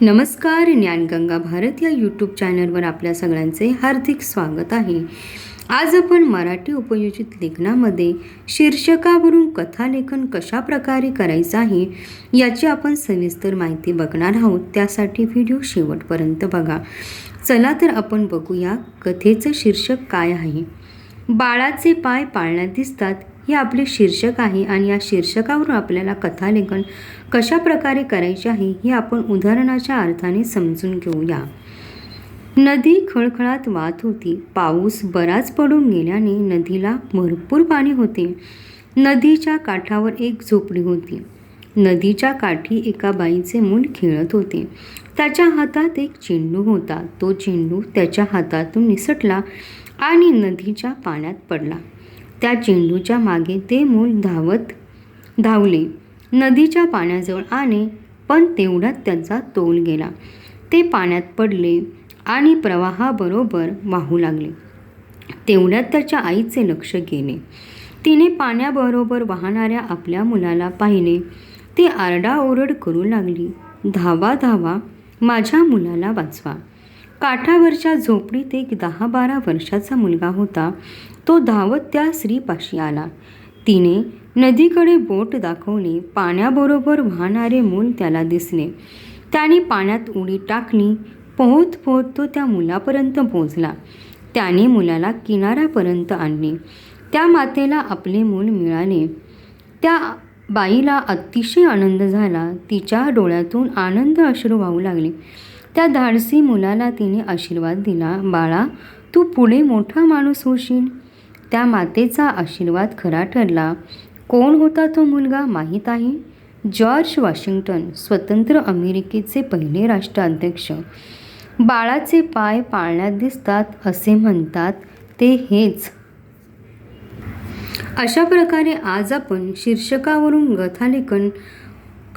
नमस्कार ज्ञानगंगा भारत या यूट्यूब चॅनलवर आपल्या सगळ्यांचे हार्दिक स्वागत आहे. आज आपण मराठी उपयोजित लेखनामध्ये शीर्षकावरून कथालेखन कशा प्रकारे करायचं आहे याची आपण सविस्तर माहिती बघणार आहोत. त्यासाठी व्हिडिओ शेवटपर्यंत बघा. चला तर आपण बघूया कथेचं शीर्षक काय आहे. बाळाचे पाय पाळण्यात दिसतात हे आपले शीर्षक आहे आणि या शीर्षकावरून आपल्याला कथालेखन कशा प्रकारे करायचे आहे हे आपण उदाहरणाच्या अर्थाने समजून घेऊया. नदी खळखळात वाहत होती. पाऊस बराच पडून गेल्याने नदीला भरपूर पाणी होते. नदीच्या काठावर एक झोपडी होती. नदीच्या काठी एका बाईचे मूल खेळत होते. त्याच्या हातात एक चेंडू होता. तो चेंडू त्याच्या हातातून निसटला आणि नदीच्या पाण्यात पडला. त्या चेंडूच्या मागे ते मूल धावत धावले. नदीच्या पाण्याजवळ आले पण तेवढ्यात त्याचा तोल गेला. ते पाण्यात पडले आणि प्रवाहाबरोबर वाहू लागले. तेवढ्यात त्याच्या आईचे लक्ष गेले. तिने पाण्याबरोबर वाहणाऱ्या आपल्या मुलाला पाहिले. ती आरडाओरड करू लागली. धावा धावा माझ्या मुलाला वाचवा. काठावरच्या झोपडीत एक दहा बारा वर्षाचा मुलगा होता. तो धावत त्या स्त्रीपाशी आला. तिने नदीकडे बोट दाखवली. पाण्याबरोबर वाहणारे मूल त्याला दिसले. त्याने पाण्यात उडी टाकली. पोहत पोहत तो त्या मुलापर्यंत पोहोचला. त्याने मुलाला किनाऱ्यापर्यंत आणले. त्या मातेला आपले मूल मिळाले. त्या बाईला अतिशय आनंद झाला. तिच्या डोळ्यातून आनंद अश्रू वाहू लागले. त्या धाडसी मुलाला तिने आशीर्वाद दिला बाळा तू पुढे मोठा माणूस होशील. त्या मातेचा आशीर्वाद खरा ठरला. कोण होता तो मुलगा माहीत आहे? जॉर्ज वॉशिंग्टन स्वतंत्र अमेरिकेचे पहिले राष्ट्राध्यक्ष. बाळाचे पाय पाळण्यात दिसतात असे म्हणतात ते हेच. अशा प्रकारे आज आपण शीर्षकावरून गथालेखन